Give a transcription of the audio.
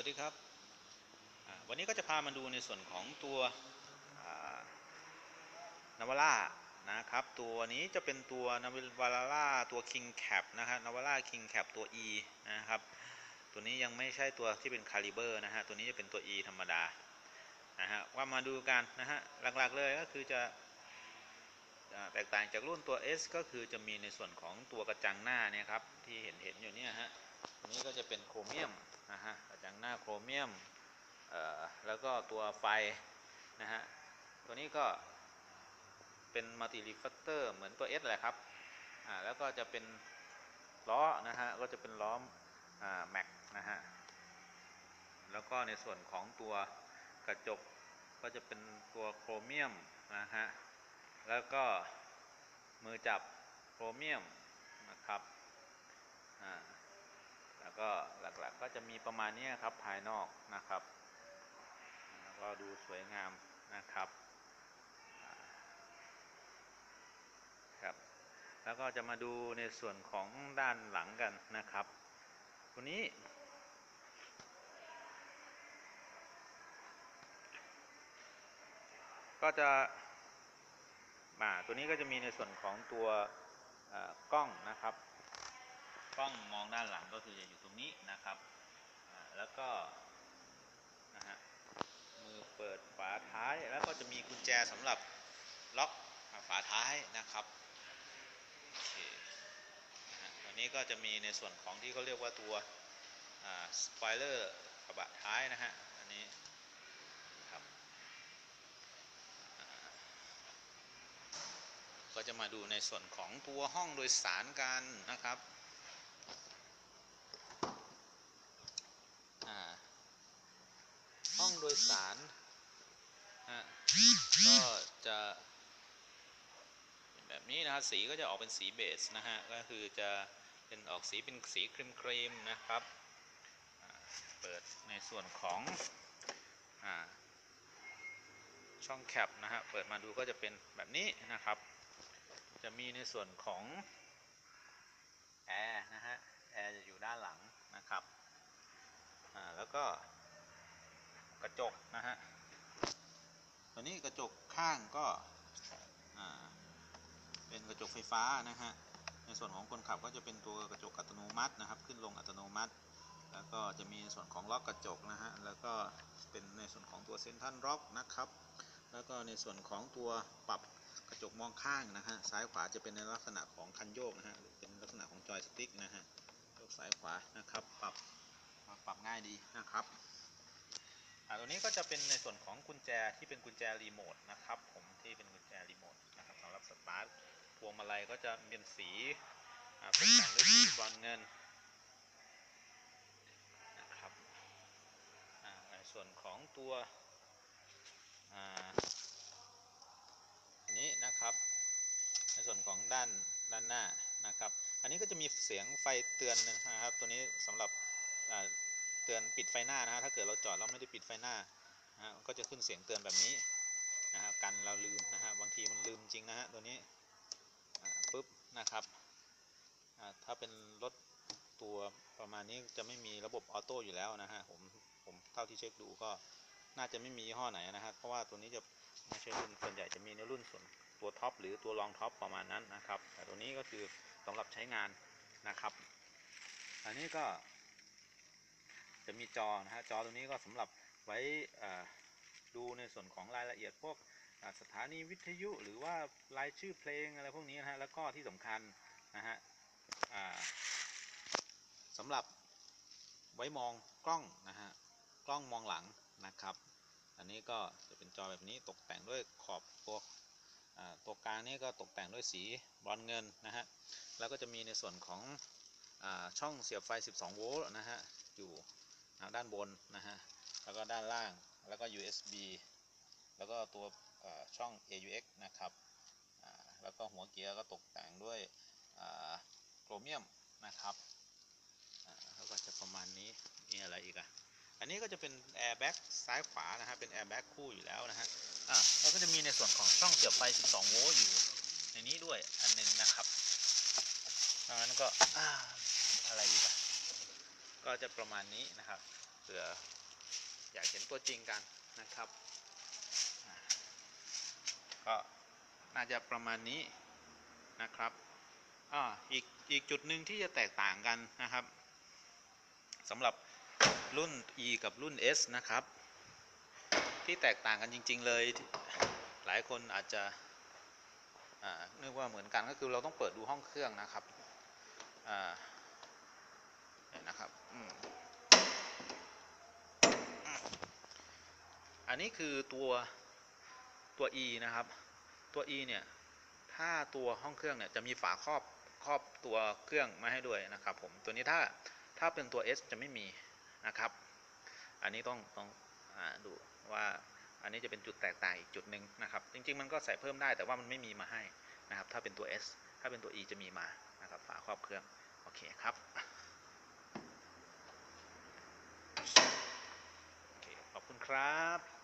วัสดีครับ วันนี้ก็จะพามาดูในส่วนของตัวนาวาร่านะครับ ตัวนี้จะเป็นตัวนาวาร่าตัว King Cap นะครับนาวาร่า King Cap ตัว E นะครับ ตัวนี้ยังไม่ใช่ตัวที่เป็นคาลิเบอร์นะฮะ ตัวนี้จะเป็นตัว E ธรรมดา นะฮะ ว่ามาดูกันนะฮะ หลักๆเลยก็คือจะแตกต่างจากรุ่นตัว S ก็คือจะมีในส่วนของตัวกระจังหน้าเนี่ยครับ ที่เห็นเห็นอยู่เนี่ยฮะ ตัวนี้ก็จะเป็นโครเมียม นะฮะกระจังหน้าโครเมียมแล้วก็ตัวไฟนะฮะตัวนี้ก็เป็นมัลติรีฟัตเตอร์เหมือนตัว S แหละครับอ่าแล้วก็จะเป็นล้อนะฮะก็จะเป็นล้ออ่าแม็กนะฮะแล้วก็ในส่วนของตัวกระจกก็จะเป็นตัวโครเมียมนะฮะแล้วก็มือจับโครเมียมนะครับอ่าแล้วก็ หลักๆ ก็จะมีประมาณนี้ครับภายนอกนะครับ แล้วก็ดูสวยงามนะครับครับ แล้วก็จะมาดูในส่วนของด้านหลังกันนะครับตัวนี้ ก็จะมาตัวนี้ก็จะมีในส่วนของตัวกล้องนะครับ กล้องมองด้านหลังก็คือจะอยู่ตรงนี้นะครับแล้วก็นะฮะมือเปิดฝาท้ายแล้วก็จะมีกุญแจสำหรับล็อกฝาท้ายนะครับโอเคนะฮะตัวนี้ก็จะมีในส่วนของที่เขาเรียกว่าตัวสปอยเลอร์กระบะท้ายนะฮะอันนี้ครับก็จะมาดูในส่วนของตัวห้องโดยสารกันนะครับ อ่าห้องโดยสารฮะก็จะแบบนี้นะครับสีก็จะออกเป็นสีเบสนะฮะก็คือจะเป็นออกสีเป็นสีครีมครีมๆนะครับเปิดในส่วนของอช่องแคปนะฮะเปิดมาดูก็จะเป็นแบบนี้นะครับ จะมีในส่วนของแอร์นะฮะแอร์จะอยู่ด้านหลังนะครับอ่าแล้วก็ ระจกนะฮะตัวนี้กระจกข้างก็เป็นกระจกไฟฟ้านะฮะ ในส่วนของคนขับก็จะเป็นตัวกระจกอัตโนมัตินะครับ ขึ้นลงอัตโนมัติ แล้วก็จะมีส่วนของล็อกกระจกนะฮะ แล้วก็เป็นในส่วนของตัวเซนทันล็อกนะครับ แล้วก็ในส่วนของตัวปรับกระจกมองข้างนะฮะ ซ้ายขวาจะเป็นในลักษณะของคันโยกนะฮะ หรือเป็นลักษณะของจอยสติ๊กนะฮะโยกซ้ายขวานะครับ ปรับ ปรับง่ายดีนะครับ ตัวนี้ก็จะเป็นในส่วนของกุญแจที่เป็นกุญแจรีโมทนะครับผมที่เป็นกุญแจรีโมทนะครับสำหรับสตาร์ทพวงมาลัยก็จะเป็นสีอ่าตกแต่งด้วยสีบอนซ์เงินนะครับในส่วนของตัวอันนี้นะครับ ในส่วนของด้านด้านหน้านะครับ อันนี้ก็จะมีเสียงไฟเตือนนะครับตัวนี้สำหรับ เตือนปิดไฟหน้านะฮะถ้าเกิดเราจอดเราไม่ได้ปิดไฟหน้านะฮะก็จะขึ้นเสียงเตือนแบบนี้นะฮะกันเราลืมนะฮะบางทีมันลืมจริงนะฮะตัวนี้ปุ๊บนะครับถ้าเป็นรถตัวประมาณนี้จะไม่มีระบบออโต้อยู่แล้วนะฮะผมผมเท่าที่เช็คดูก็น่าจะไม่มียี่ห้อไหนนะฮะเพราะว่าตัวนี้จะไม่ใช่รุ่นส่วนใหญ่จะมีในรุ่นส่วนตัวท็อปหรือตัวรองท็อปประมาณนั้นนะครับ แต่ตัวนี้ก็คือสำหรับใช้งานนะครับ อันนี้ก็ จะมีจอนะฮะจอตรงนี้ก็สำหรับไว้ดูในส่วนของรายละเอียดพวกสถานีวิทยุหรือว่ารายชื่อเพลงอะไรพวกนี้นะฮะแล้วก็ที่สำคัญนะฮะสำหรับไว้มองกล้องนะฮะกล้องมองหลังนะครับ อันนี้ก็จะเป็นจอแบบนี้ตกแต่งด้วยขอบตัวตัวกลางนี่ก็ตกแต่งด้วยสีบรอนเงินนะฮะแล้วก็จะมีในส่วนของอช่องเสียบไฟ 12 โวลต์นะฮะอยู่ ด้านบนนะฮะแล้วก็ด้านล่างแล้วก็ USB แล้วก็ตัวช่อง AUX นะครับแล้วก็หัวเกียร์ก็ตกแต่งด้วยโครเมียมนะครับแล้วก็จะประมาณนี้มีอะไรอีกอะอันนี้ก็จะเป็นแอร์แบ็กซ้ายขวานะฮะเป็นแอร์แบ็กคู่อยู่แล้วนะฮะอ่าแล้วก็จะมีในส่วนของช่องเสียบไฟ 12 โวลต์อยู่ในนี้ด้วยอันหนึงนะครับดังนั้นก็อ่าอะไรอีกอะ ก็จะประมาณนี้นะครับเผื่ออยากเห็นตัวจริงกันนะครับ ก็น่าจะประมาณนี้นะครับอ่าอีกอีกจุดหนึ่งที่จะแตกต่างกันนะครับสำหรับรุ่น E กับรุ่น S นะครับ ที่แตกต่างกันจริง ๆ เลยหลายคนอาจจะนึกว่าเหมือนกันก็คือเราต้องเปิดดูห้องเครื่องนะครับอ่าเนี่ยนะครับอืมอั นนี้คือตัวตัว E นะครับ ตัว E เนี่ย ถ้าตัวห้องเครื่องเนี่ยจะมีฝาครอบครอบตัวเครื่องมาให้ด้วยนะครับผม ตัวนี้ถ้าถ้าเป็นตัว S จะไม่มีนะครับ อันนี้ต้องต้องอดูว่าอันนี้จะเป็นจุดแตกต่างอีกจุดหนึ่งนะครับ จริง ๆ มันก็ใส่เพิ่มได้แต่ว่ามันไม่มีมาให้นะครับ ถ้าเป็นตัว S ถ้าเป็นตัว E จะมีมานะครับ ฝาครอบเครื่อง โอเคครับโอเคขอบคุณครับ